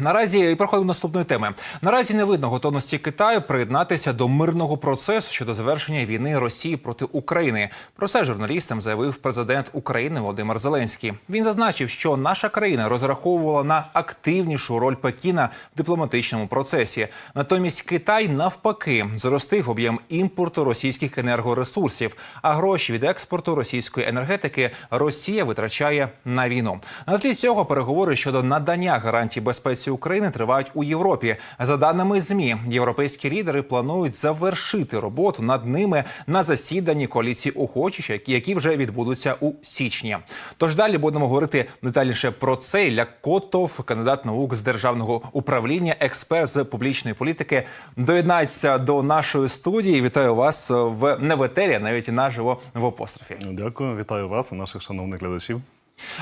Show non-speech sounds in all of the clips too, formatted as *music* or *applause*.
Наразі і проходимо наступної теми. Наразі не видно готовності Китаю приєднатися до мирного процесу щодо завершення війни Росії проти України. Про це журналістам заявив президент України Володимир Зеленський. Він зазначив, що наша країна розраховувала на активнішу роль Пекіна в дипломатичному процесі. Натомість Китай навпаки зростив об'єм імпорту російських енергоресурсів, а гроші від експорту російської енергетики Росія витрачає на війну. На тлі цього переговори щодо надання гарантій безпеці України тривають у Європі. За даними змі, європейські лідери планують завершити роботу над ними на засіданні коаліції охочих, які- вже відбудуться у січні. Тож далі будемо говорити детальніше про це. Ілля Котов, кандидат наук з державного управління, експерт з публічної політики, доєднається до нашої студії. Вітаю вас в не в етері, а навіть наживо в апострофі. Дякую, вітаю вас наших шановних глядачів.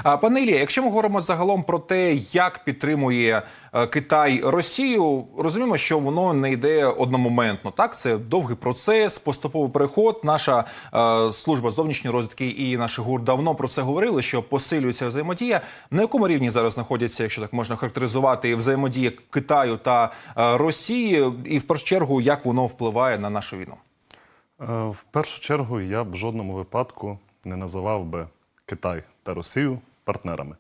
Пане Ілія, якщо ми говоримо загалом про те, як підтримує е, Китай Росію, розуміємо, що воно не йде одномоментно. Так, це довгий процес, поступовий переход. Наша е, служба зовнішньої розвідки і наш гур давно про це говорили, що посилюється взаємодія. На якому рівні зараз знаходяться, якщо так можна характеризувати, взаємодія Китаю та е, Росії, і в першу чергу, як воно впливає на нашу війну? Е, В першу чергу я б в жодному випадку не називав би Китай та Росію партнерами.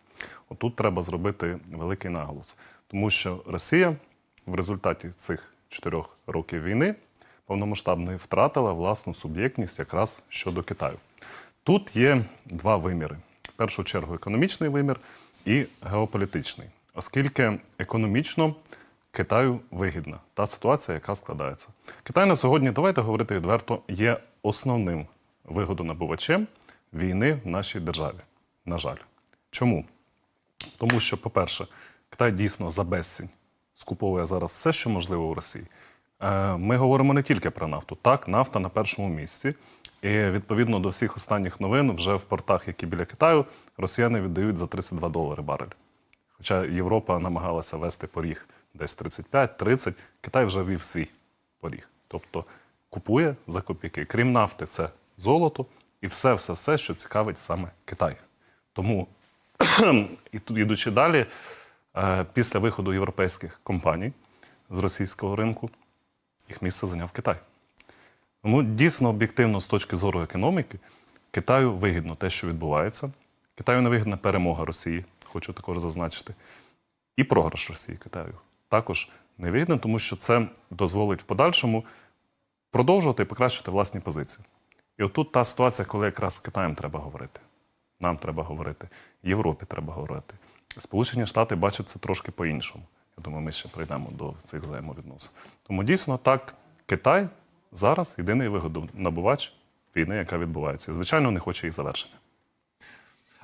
Отут треба зробити великий наголос, тому що Росія в результаті цих чотирьох років війни повномасштабної втратила власну суб'єктність якраз щодо Китаю. Тут є два виміри: в першу чергу економічний вимір і геополітичний, оскільки економічно Китаю вигідна та ситуація, яка складається. Китай на сьогодні, давайте говорити відверто, є основним вигодонабувачем війни в нашій державі. На жаль. Чому? Тому що, по-перше, Китай дійсно за безцінь скуповує зараз все, що можливо у Росії. Е, Ми говоримо не тільки про нафту. Так, нафта на першому місці. І відповідно до всіх останніх новин, вже в портах, які біля Китаю, росіяни віддають за 32 долари барель. Хоча Європа намагалася вести поріг десь 35-30, Китай вже вів свій поріг. Тобто купує за копійки. Крім нафти, це золото і все, все, все, що цікавить саме Китай. Тому, *clears throat* ідучи далі, е, після виходу європейських компаній з російського ринку, їх місце зайняв Китай. Тому дійсно об'єктивно з точки зору економіки Китаю вигідно те, що відбувається. Китаю не вигідна перемога Росії, хочу також зазначити. І програш Росії Китаю також не вигідно, тому що це дозволить в подальшому продовжувати і покращити власні позиції. І отут та ситуація, коли якраз з Китаєм треба говорити. Нам треба говорити, Європі треба говорити. Сполучені Штати бачать це трошки по-іншому. Я думаю, ми ще прийдемо до цих взаємовідносин. Тому дійсно так, Китай зараз єдиний вигодонабувач війни, яка відбувається. І, Звичайно, не хоче їх завершення.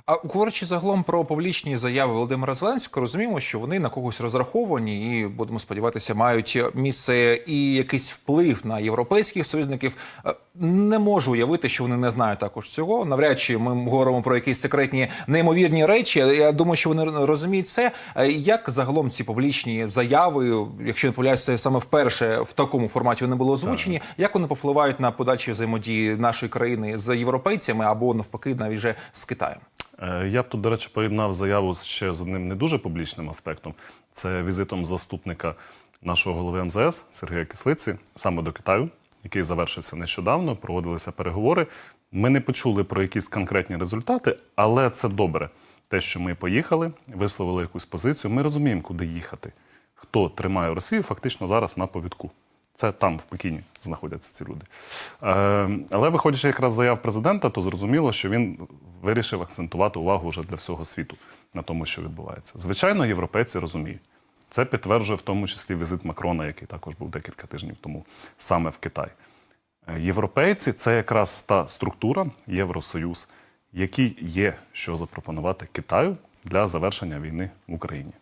А говорячи загалом про публічні заяви Володимира Зеленського, розуміємо, що вони на когось розраховані, і будемо сподіватися, мають місце і якийсь вплив на європейських союзників. Е, Не можу уявити, що вони не знають також цього. Навряд чи ми говоримо про якісь секретні неймовірні речі. Я думаю, що вони розуміють це. Е, Як загалом ці публічні заяви, якщо не помиляюся, це саме вперше в такому форматі вони були озвучені, як вони попливають на подальші взаємодії нашої країни з європейцями або навпаки, навіть вже з Китаєм? Е, Я б тут, до речі, поєднав заяву ще з одним не дуже публічним аспектом. Це візитом заступника нашого голови МЗС Сергія Кислиці саме до Китаю, який завершився нещодавно. Проводилися переговори. Ми не почули про якісь конкретні результати, але це добре. Те, що ми поїхали, висловили якусь позицію. Ми розуміємо, куди їхати. Хто тримає Росію фактично зараз на повідку. Це там, в Пекіні, знаходяться ці люди. Е, але виходячи якраз заяв президента, то зрозуміло, що він вирішив акцентувати увагу вже для всього світу на тому, що відбувається. Звичайно, європейці розуміють. Це підтверджує в тому числі візит Макрона, який також був декілька тижнів тому саме в Китай. Е, Європейці це якраз та структура, Євросоюз, який є що запропонувати Китаю для завершення війни в Україні.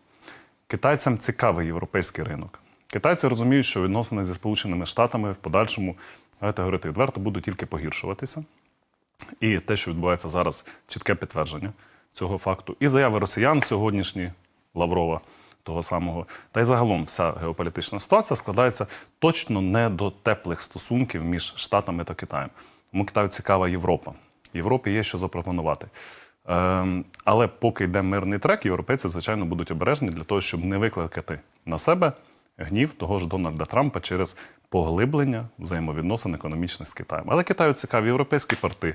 Китайцям цікавий європейський ринок. Китайці розуміють, що відносини зі Сполученими Штатами в подальшому, давайте говорити відверто, будуть тільки погіршуватися. І те, що відбувається зараз, чітке підтвердження цього факту. І заяви росіян сьогоднішні, Лаврова, того самого, та й загалом вся геополітична ситуація складається точно не до теплих стосунків між Штатами та Китаєм. Тому Китаю цікава Європа. Європі є що запропонувати. Ем, але поки йде мирний трек, європейці, звичайно, будуть обережні для того, щоб не викликати на себе гнів того ж Дональда Трампа через поглиблення взаємовідносин економічних з Китаєм. Але Китаю цікаві європейські порти,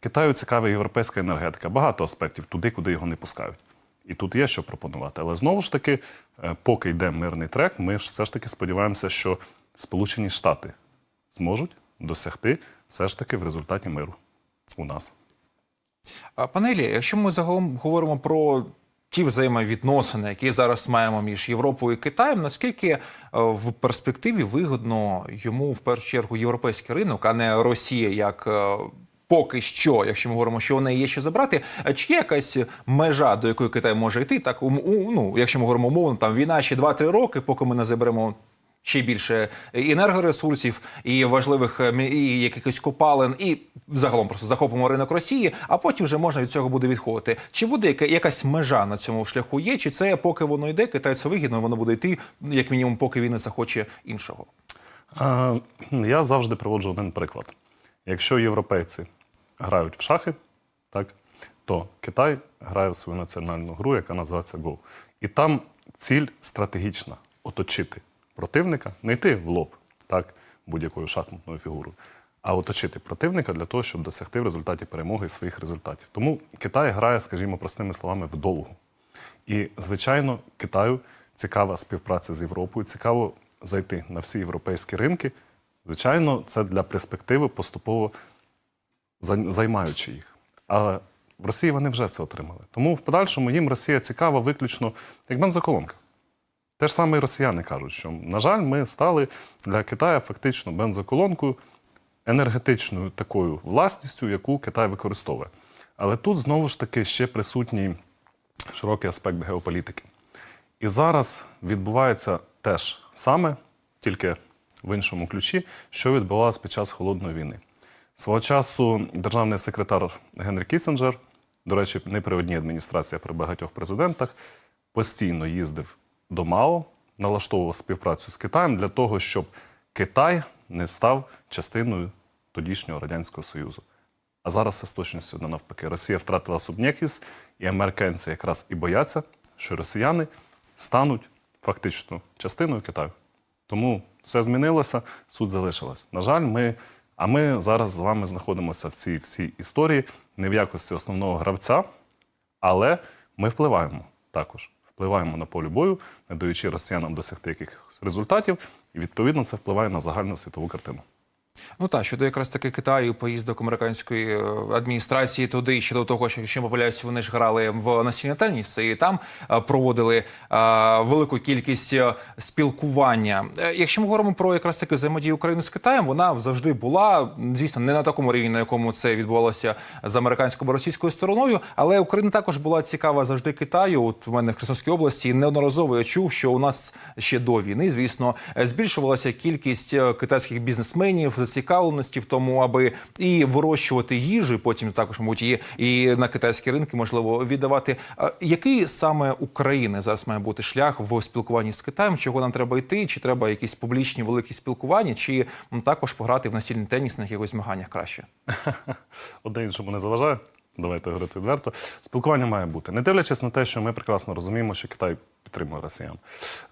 Китаю цікава європейська енергетика, багато аспектів туди, куди його не пускають. І тут є що пропонувати. Але знову ж таки, е, поки йде мирний трек, ми все ж таки сподіваємося, що Сполучені Штати зможуть досягти все ж таки в результаті миру у нас. Пане Іллі, якщо ми загалом говоримо про ті взаємовідносини, які зараз маємо між Європою і Китаєм, наскільки е, в перспективі вигодно йому в першу чергу європейський ринок, а не Росія як. е, Поки що, якщо ми говоримо, що у неї є що забрати, чи є якась межа, до якої Китай може йти? Так ну, якщо ми говоримо умовно, там війна ще 2-3 роки, поки ми не заберемо ще більше енергоресурсів і важливих е, і якихось копалин, і загалом просто захопимо ринок Росії, а потім вже можна від цього буде відходити. Чи буде яка- якась межа на цьому шляху є? Чи це поки воно йде, китайцю вигідно, воно буде йти, як мінімум, поки він не захоче іншого? Я завжди приводжу один приклад. Якщо європейці грають в шахи, так, то Китай грає в свою національну гру, яка називається Go. І там ціль стратегічна оточити противника, не йти в лоб, так, будь-якою шахматною фігурою, а оточити противника для того, щоб досягти в результаті перемоги своїх результатів. Тому Китай грає, скажімо, простими словами, вдовгу. І, звичайно, Китаю цікава співпраця з Європою, цікаво зайти на всі європейські ринки. Звичайно, це для перспективи поступово займаючи їх. Але в Росії вони вже це отримали. Тому в подальшому їм Росія цікава виключно як бензоколонка. Те ж саме і росіяни кажуть, що, на жаль, ми стали для Китаю фактично бензоколонкою, енергетичною такою власністю, яку Китай використовує. Але тут знову ж таки ще присутній широкий аспект геополітики. І зараз відбувається теж саме, тільки в іншому ключі, що відбувалося під час холодної війни. Свого часу державний секретар Генрі Кісінджер, до речі, не при одній адміністрації, а при багатьох президентах, постійно їздив до МАО, налаштовував співпрацю з Китаєм для того, щоб Китай не став частиною тодішнього Радянського Союзу. А зараз все з точністю до навпаки. Росія втратила суб'єктність, і американці якраз і бояться, що росіяни стануть фактично частиною Китаю. Тому все змінилося, суть залишилась. На жаль, ми, а ми зараз з вами знаходимося в цій всій історії не в якості основного гравця, але ми впливаємо також. Впливаємо на полі бою, не даючи росіянам досягти якихось результатів, і відповідно це впливає на загальну світову картину. Ну так, щодо якраз таки Китаю, поїздок американської е, адміністрації туди, щодо того, що якщо помиляюсь, вони ж грали в настільний теніс і там е, проводили е, велику кількість спілкування. Якщо ми говоримо про якраз таки взаємодію України з Китаєм, вона завжди була, звісно, не на такому рівні, на якому це відбувалося з американською російською стороною, але Україна також була цікава завжди Китаю. От у мене в Херсонській області неодноразово я чув, що у нас ще до війни, звісно, збільшувалася кількість китайських бізнесменів, зацікавленості в тому, аби і вирощувати їжу, і потім також, мабуть, і, і на китайські ринки можливо віддавати. Який саме України зараз має бути шлях в спілкуванні з Китаєм? Чого нам треба йти? Чи треба якісь публічні великі спілкування, чи також пограти в настільний теніс на якихось змаганнях краще? *laughs* Одне іншому не заважає. Давайте говорити відверто. Спілкування має бути, не дивлячись на те, що ми прекрасно розуміємо, що Китай підтримує росіян.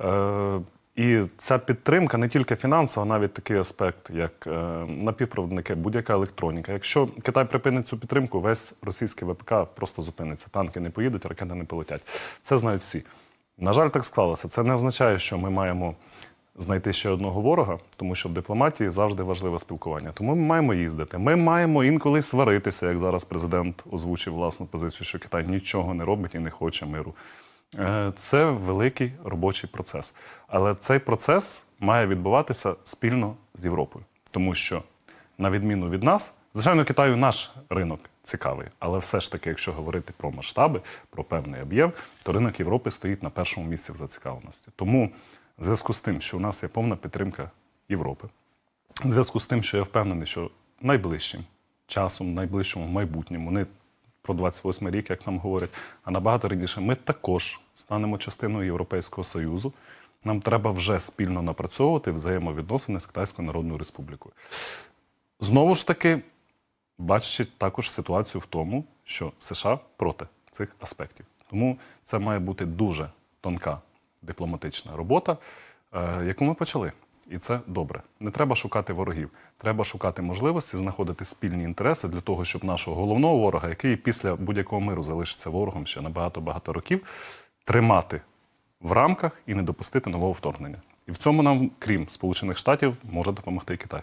Е, і ця підтримка не тільки фінансова, навіть такий аспект, як е, напівпроводники, будь-яка електроніка. Якщо Китай припинить цю підтримку, весь російський ВПК просто зупиниться. Танки не поїдуть, ракети не полетять. Це знають всі. На жаль, так склалося. Це не означає, що ми маємо знайти ще одного ворога, тому що в дипломатії завжди важливе спілкування. Тому ми маємо їздити. Ми маємо інколи сваритися, як зараз президент озвучив власну позицію, що Китай нічого не робить і не хоче миру. Е, Це великий робочий процес. Але цей процес має відбуватися спільно з Європою, тому що, на відміну від нас, звичайно, Китаю наш ринок цікавий, але все ж таки, якщо говорити про масштаби, про певний об'єм, то ринок Європи стоїть на першому місці в зацікавленості. Тому в зв'язку з тим, що у нас є повна підтримка Європи, в зв'язку з тим, що я впевнений, що найближчим часом, найближчому майбутньому, не про 28 рік, як нам говорять, а набагато раніше, ми також станемо частиною Європейського Союзу. Нам треба вже спільно напрацьовувати взаємовідносини з Китайською Народною Республікою. Знову ж таки, бачачи також ситуацію в тому, що США проти цих аспектів. Тому це має бути дуже тонка дипломатична робота, е, яку ми почали. І це добре. Не треба шукати ворогів. Треба шукати можливості знаходити спільні інтереси для того, щоб нашого головного ворога, який після будь-якого миру залишиться ворогом ще на багато-багато років, тримати в рамках і не допустити нового вторгнення. І в цьому нам, крім Сполучених Штатів, може допомогти Китай.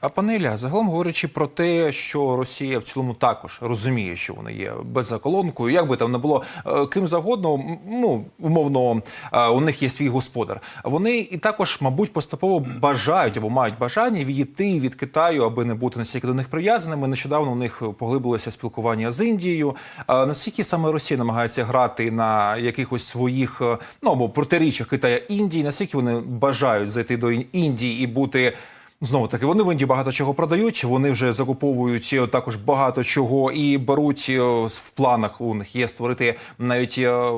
А пане загалом говорячи про те, що Росія в цілому також розуміє, що вони є беззаколонкою, як би там не було е, ким завгодно, ну умовно, е, у них є свій господар. Вони і також, мабуть, поступово бажають або мають бажання відійти від Китаю, аби не бути настільки до них прив'язаними. Нещодавно у них поглибилося спілкування з Індією. Наскільки саме Росія намагається грати на якихось своїх е, ну або протиріччях Китая Індії, наскільки вони бажають зайти до Індії і бути. Знову таки, вони в Індії багато чого продають. Вони вже закуповують е, також багато чого і беруть е, в планах. У них є створити навіть е,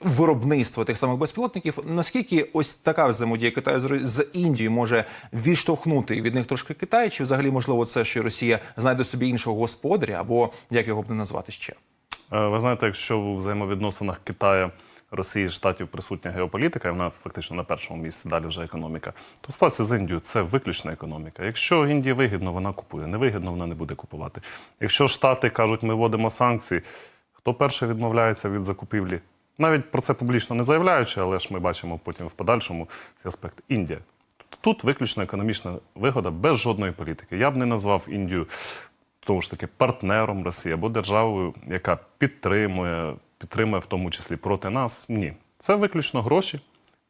виробництво тих самих безпілотників. Наскільки ось така взаємодія Китаю з Індією може відштовхнути від них трошки Китай? Чи взагалі можливо це, що Росія знайде собі іншого господаря, або як його б не назвати ще? Ви знаєте, якщо у взаємовідносинах Китаю, Росії, Штатів присутня геополітика, і вона фактично на першому місці, далі вже економіка, то ситуація з Індією це виключна економіка. Якщо Індії вигідно, вона купує. Не вигідно, вона не буде купувати. Якщо Штати кажуть, ми вводимо санкції, хто перший відмовляється від закупівлі? Навіть про це публічно не заявляючи, але ж ми бачимо потім в подальшому цей аспект Індія. Тобто тут виключно економічна вигода без жодної політики. Я б не назвав Індію тому ж таки партнером Росії або державою, яка підтримує, підтримує в тому числі проти нас. Ні, це виключно гроші.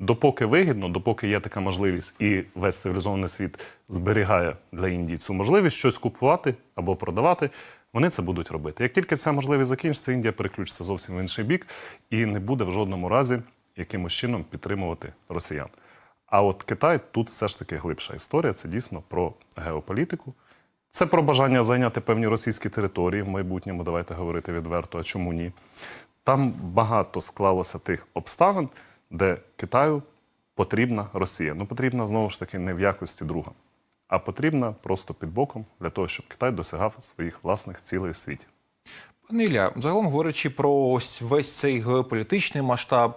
Допоки вигідно, допоки є така можливість, і весь цивілізований світ зберігає для Індії цю можливість щось купувати або продавати, вони це будуть робити. Як тільки ця можливість закінчиться, Індія переключиться зовсім в інший бік і не буде в жодному разі якимось чином підтримувати росіян. А от Китай тут все ж таки глибша історія. Це дійсно про геополітику. Це про бажання зайняти певні російські території в майбутньому, давайте говорити відверто, а чому ні. Там багато склалося тих обставин, де Китаю потрібна Росія. Ну, потрібна знову ж таки не в якості друга, а потрібна просто під боком для того, щоб Китай досягав своїх власних цілей в світі. Пане Ілля, загалом говорячи про ось весь цей геополітичний масштаб,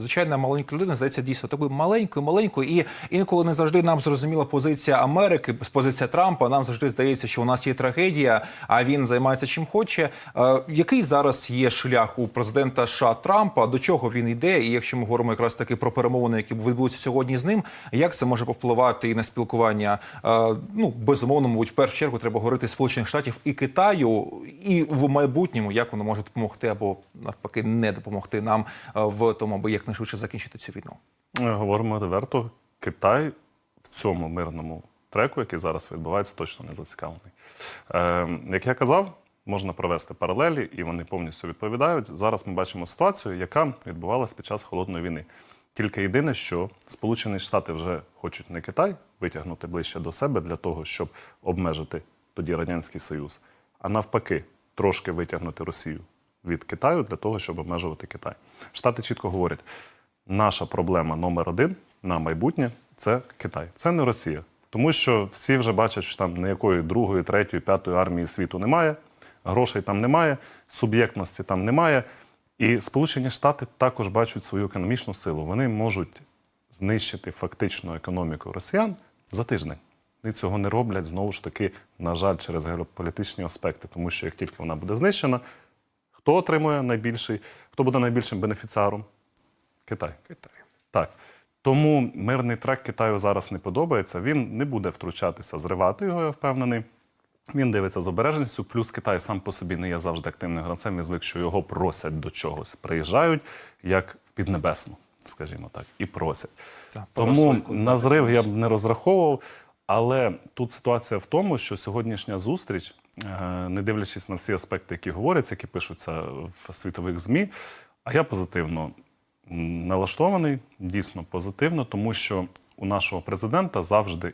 о, звичайна маленька людина здається дійсно такою маленькою, маленькою, і інколи не завжди нам зрозуміла позиція Америки, позиція Трампа. Нам завжди здається, що у нас є трагедія, а він займається чим хоче. Е, який зараз є шлях у президента США Трампа? До чого він йде? І якщо ми говоримо якраз таки про перемовини, які відбудуться сьогодні з ним, як це може повпливати і на спілкування? Е, ну безумовно, мабуть, в першу чергу треба говорити Сполучених Штатів і Китаю, і в майбутньому як воно може допомогти або навпаки не допомогти нам е, в тому, аби якнайшвидше закінчити цю війну. Е, Говоримо відверто, Китай в цьому мирному треку, який зараз відбувається, точно не зацікавлений. Е, як я казав, можна провести паралелі, і вони повністю відповідають. Зараз ми бачимо ситуацію, яка відбувалася під час холодної війни. Тільки єдине, що Сполучені Штати вже хочуть не Китай витягнути ближче до себе для того, щоб обмежити тоді Радянський Союз, а навпаки, трошки витягнути Росію від Китаю для того, щоб обмежувати Китай. Штати чітко говорять: наша проблема номер один на майбутнє це Китай, це не Росія. Тому що всі вже бачать, що там ніякої другої, третьої, п'ятої армії світу немає, грошей там немає, суб'єктності там немає. І Сполучені Штати також бачать свою економічну силу. Вони можуть знищити фактично економіку росіян за тиждень. Вони цього не роблять знову ж таки, на жаль, через геополітичні аспекти, тому що як тільки вона буде знищена, хто отримує найбільший, хто буде найбільшим бенефіціаром? Китай. Китай. Так. Тому мирний трек Китаю зараз не подобається. Він не буде втручатися, зривати його, я впевнений. Він дивиться з обережністю. Плюс Китай сам по собі не є завжди активним гравцем. Він звик, що його просять до чогось. Приїжджають як в піднебесну, скажімо так, і просять. Так, Тому на зрив я б не розраховував. Але тут ситуація в тому, що сьогоднішня зустріч, е, не дивлячись на всі аспекти, які говоряться, які пишуться в світових ЗМІ, а я позитивно налаштований, дійсно позитивно, тому що у нашого президента завжди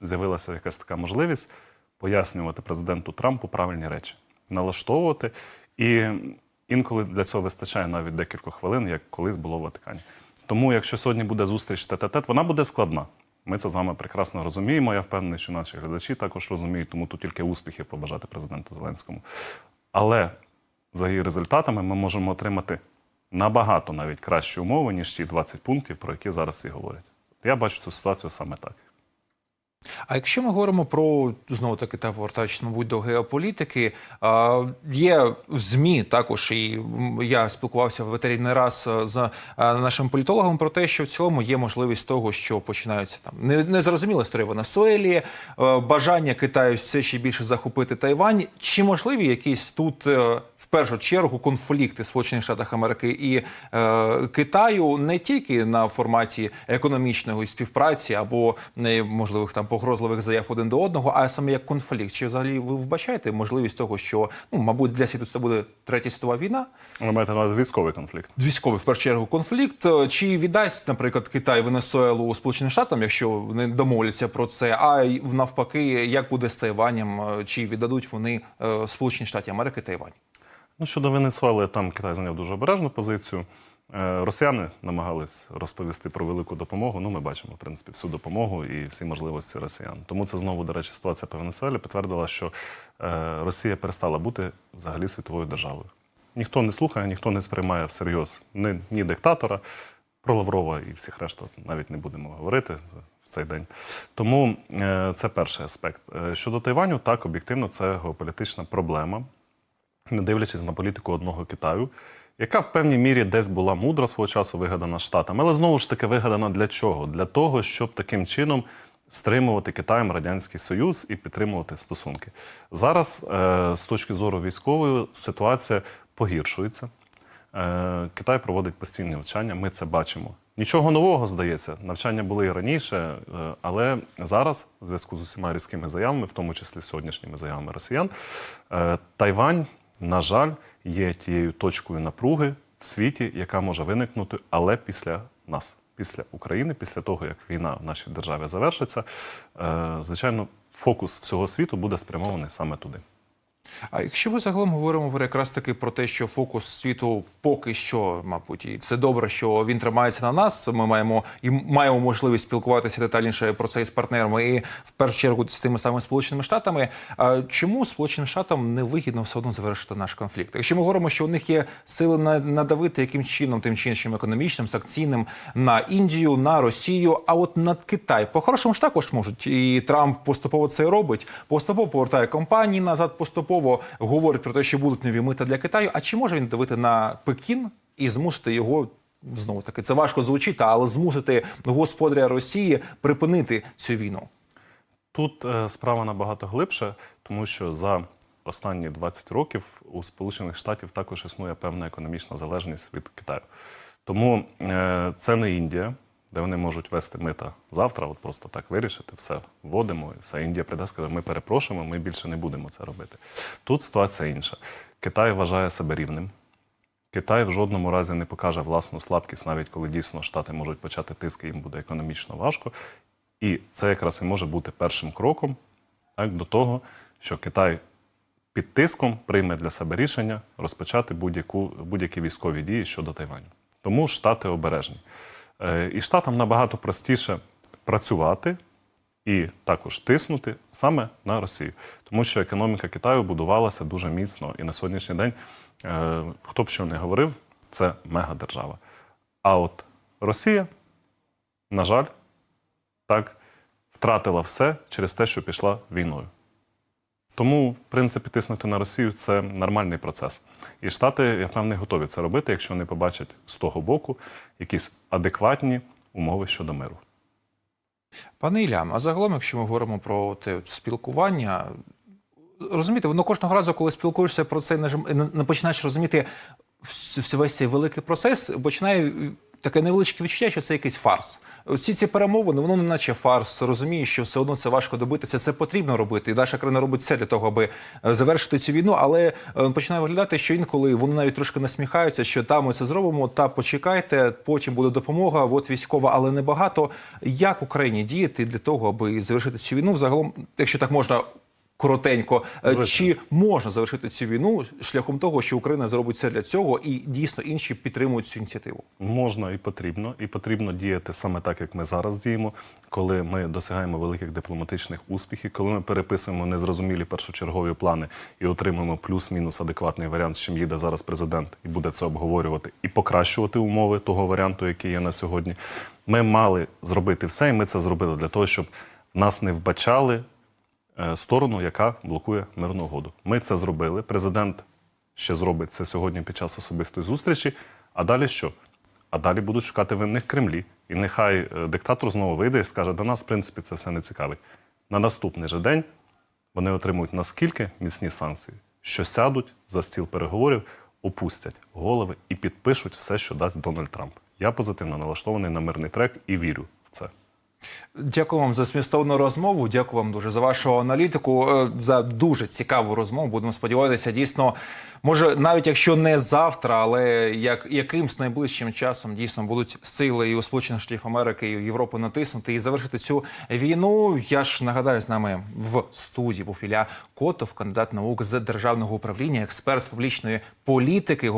з'явилася якась така можливість пояснювати президенту Трампу правильні речі, налаштовувати. І інколи для цього вистачає навіть декілька хвилин, як колись було в Ватикані. Тому, якщо сьогодні буде зустріч тет-а-тет, вона буде складна. Ми це з вами прекрасно розуміємо. Я впевнений, що наші глядачі також розуміють, тому тут тільки успіхів побажати президенту Зеленському. Але за її результатами ми можемо отримати набагато навіть кращі умови, ніж ті 20 пунктів, про які зараз всі говорять. Я бачу цю ситуацію саме так. А якщо ми говоримо про знову таки та повертаючись, мабуть, до геополітики, є в змі також, і я спілкувався в етері не раз е, з нашим політологом про те, що в цілому є можливість того, що починаються там не- незрозуміла історія Венесуелі, е, бажання Китаю все ще більше захопити Тайвань. Чи можливі якісь тут е, в першу чергу конфлікти Сполучених Штатів Америки і е, Китаю не тільки на форматі економічної співпраці або не можливих там погрозливих заяв один до одного, а саме як конфлікт? Чи взагалі ви вбачаєте можливість того, що ну мабуть для світу це буде третя світова війна? Ви маєте на військовий конфлікт. Військовий в першу чергу конфлікт. Чи віддасть, наприклад, Китай Венесуелу Сполученим Штатам, якщо вони домовляться про це? А навпаки, як буде з Тайванем? Чи віддадуть вони е, Сполучені Штати Америки Тайвань? Ну, щодо Венесуели, там Китай зайняв дуже обережну позицію. Е, Росіяни намагались розповісти про велику допомогу. Ну, ми бачимо, в принципі, всю допомогу і всі можливості росіян. Тому це знову, до речі, ситуація по Венесуелі підтвердила, що е, Росія перестала бути взагалі світовою державою. Ніхто не слухає, ніхто не сприймає всерйоз ні, ні диктатора, про Лаврова і всіх решту навіть не будемо говорити в цей день. Тому е, це перший аспект. Щодо Тайваню, так, об'єктивно, це геополітична проблема не дивлячись на політику одного Китаю, яка в певній мірі десь була мудро свого часу вигадана штатами, але знову ж таки вигадана для чого? Для того, щоб таким чином стримувати Китаєм Радянський Союз і підтримувати стосунки. Зараз, е, з точки зору військової, ситуація погіршується. Е, Китай проводить постійні навчання, ми це бачимо. Нічого нового здається. Навчання були і раніше, е, але зараз, в зв'язку з усіма різкими заявами, в тому числі сьогоднішніми заявами росіян, Тайвань, на жаль, є тією точкою напруги в світі, яка може виникнути, але після нас, після України, після того, як війна в нашій державі завершиться, е, звичайно, фокус всього світу буде спрямований саме туди. А якщо ми загалом говоримо про якраз таки про те, що фокус світу поки що, мабуть, і це добре, що він тримається на нас. Ми маємо і маємо можливість спілкуватися детальніше про це із партнерами, і в першу чергу з тими самими сполученими штатами. А чому сполученим штатам не вигідно все одно завершити наш конфлікт? Якщо ми говоримо, що у них є сили на- надавити якимсь чином, тим чи іншим економічним, санкційним на Індію, на Росію, а от на Китай по хорошому ж також можуть. І Трамп поступово це робить. Поступово повертає компанії назад, поступово говорить про те, що будуть нові мита для Китаю. А чи може він давити на Пекін і змусити його? Знову таки, це важко звучить, але змусити господаря Росії припинити цю війну. Тут е, справа набагато глибше, тому що за останні 20 років у Сполучених Штатів також існує певна економічна залежність від Китаю. Тому е, це не Індія, де вони можуть вести мита завтра, от просто так вирішити, все вводимо, і все. Індія прийде, скаже, ми перепрошуємо, ми більше не будемо це робити. Тут ситуація інша. Китай вважає себе рівним. Китай в жодному разі не покаже власну слабкість, навіть коли дійсно Штати можуть почати тиск, і їм буде економічно важко. І це якраз і може бути першим кроком так, до того, що Китай під тиском прийме для себе рішення розпочати будь-які військові дії щодо Тайваню. Тому Штати обережні. Е, І Штатам набагато простіше працювати і також тиснути саме на Росію. Тому що економіка Китаю будувалася дуже міцно. І на сьогоднішній день, е, хто б що не говорив, це мегадержава. А от Росія, на жаль, так втратила все через те, що пішла війною. Тому, в принципі, тиснути на Росію це нормальний процес. І Штати, я впевнений, готові це робити, якщо вони побачать з того боку якісь адекватні умови щодо миру. Пане Ілля, а загалом, якщо ми говоримо про те спілкування, розумієте, воно кожного разу, коли спілкуєшся про це, не, починаєш розуміти весь цей великий процес, починає таке невеличке відчуття, що це якийсь фарс. Всі ці перемовини, воно не наче фарс. Розумієш, що все одно це важко добитися, це потрібно робити. І наша країна робить все для того, аби е, завершити цю війну. Але е, починає виглядати, що інколи вони навіть трошки насміхаються, що та ми це зробимо, та почекайте, потім буде допомога, от військова, але небагато. Як Україні діяти для того, аби завершити цю війну? Взагалом, якщо так можна коротенько. Е, Звичайно. Чи можна завершити цю війну шляхом того, що Україна зробить все для цього, і дійсно інші підтримують цю ініціативу? Можна і потрібно, і потрібно діяти саме так, як ми зараз діємо, коли ми досягаємо великих дипломатичних успіхів, коли ми переписуємо незрозумілі першочергові плани і отримуємо плюс-мінус адекватний варіант, з чим їде зараз президент, і буде це обговорювати і покращувати умови того варіанту, який є на сьогодні. Ми мали зробити все, і ми це зробили для того, щоб нас не вбачали сторону, яка блокує мирну угоду. Ми це зробили. Президент ще зробить це сьогодні під час особистої зустрічі. А далі що? А далі будуть шукати винних Кремлі. І нехай е, диктатор знову вийде і скаже, до нас, в принципі, це все не цікавить. На наступний же день вони отримують наскільки міцні санкції, що сядуть за стіл переговорів, опустять голови і підпишуть все, що дасть Дональд Трамп. Я позитивно налаштований на мирний трек і вірю в це. Дякую вам за змістовну розмову. Дякую вам дуже за вашу аналітику. е, За дуже цікаву розмову. Будемо сподіватися, дійсно, може, навіть якщо не завтра, але як якимсь найближчим часом дійсно будуть сили і у Сполучених Штатів Америки, і у Європи натиснути і завершити цю війну. Я ж нагадаю, з нами в студії був Ілля Котов, кандидат наук з державного управління, експерт з публічної політики.